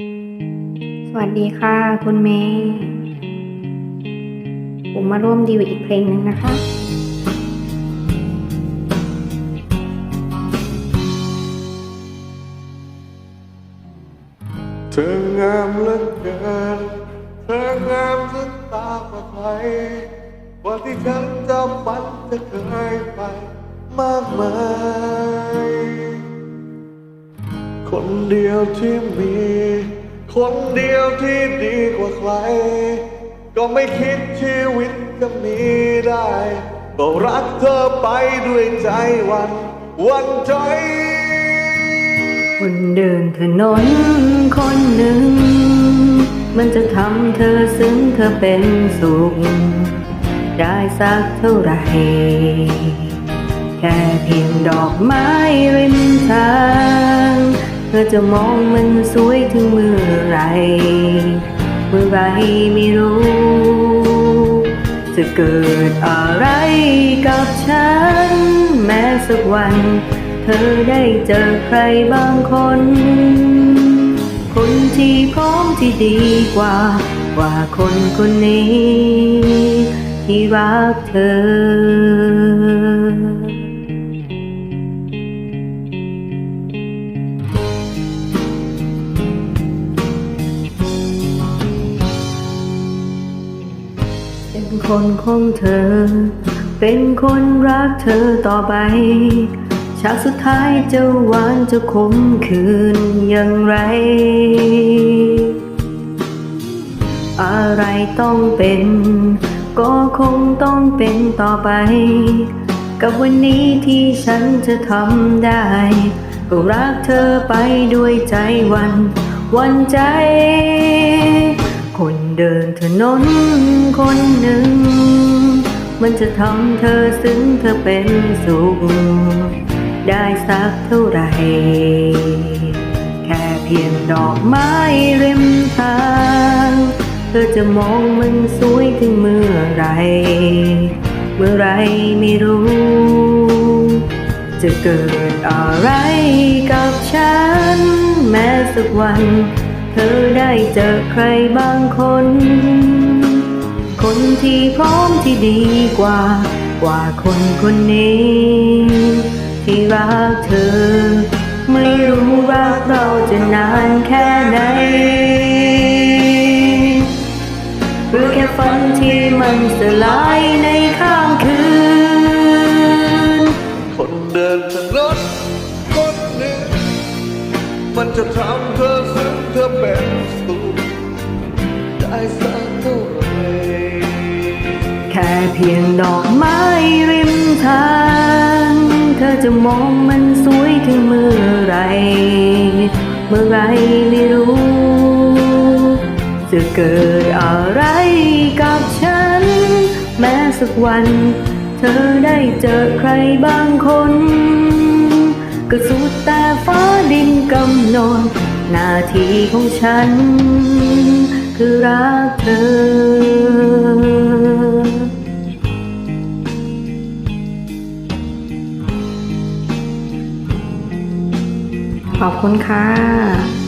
สวัสดีค่ะ คุณเมย์ผมมาร่วมดีลอีกเพลงหนึ่งนะคะเธองามเหลือเกินเธองามสุดตากว่าใครกว่าที่ฉันจะฝันจะเคยไปมากมาย คนเดียวที่มี คนเดียวที่ดีกว่าใคร ก็ไม่คิดชีวิตจะมีได้ ก็รักเธอไปด้วยใจวัน วันใจ คนเดินถนนคนหนึ่ง มันจะทำเธอซึ้งเธอเป็นสุข ได้สักเท่าไหร่แค่เพียงดอกไม้ริมทาง เธอจะมองมันสวยถึงเมื่อไร เมื่อไหรไม่รู้ จะเกิดอะไรกับฉัน แม้สักวัน เธอได้เจอใครบางคน คนที่พร้อมที่ดีกว่า กว่าคนคนนี้ ที่รักเธอ คนของเธอ เป็นคนรักเธอต่อไป ฉากสุดท้ายจะหวานจะคมคืนอย่างไร อะไรต้องเป็น ก็คงต้องเป็นต่อไป กับวันนี้ที่ฉันจะทำได้ ก็รักเธอไปด้วยใจวันวันใจ คนเดินถนนคน มันจะทำเธอซึ้งเธอเป็นสุขได้สักเท่าไหร่แค่เพียงดอกไม้ริมทาง เธอจะมองมันสวยถึงเมื่อไร เมื่อไรไม่รู้ จะเกิดอะไรกับฉัน แม้สักวัน เธอได้เจอใครบางคน คนที่พร้อมที่ดีกว่า กว่าคนคนนี้ ที่รักเธอ ไม่รู้รักเราจะนานแค่ไหนหรือแค่ฝันที่มันสลายในข้ามคืน คนเดินถนนคนหนึ่ง มันจะทำเธอซึ้งเธอเป็นสุขได้สักเท่าไหร่ แค่เพียงดอกไม้ริมทาง เธอจะมองมันสวยถึงเมื่อไร เมื่อไรไม่รู้ จะเกิดอะไรกับฉัน แม้สักวัน เธอได้เจอใครบางคน ก็สุดแต่ฟ้าดินกำหนดหน้าที่ของฉัน คือรักเธอ ขอบคุณค่ะ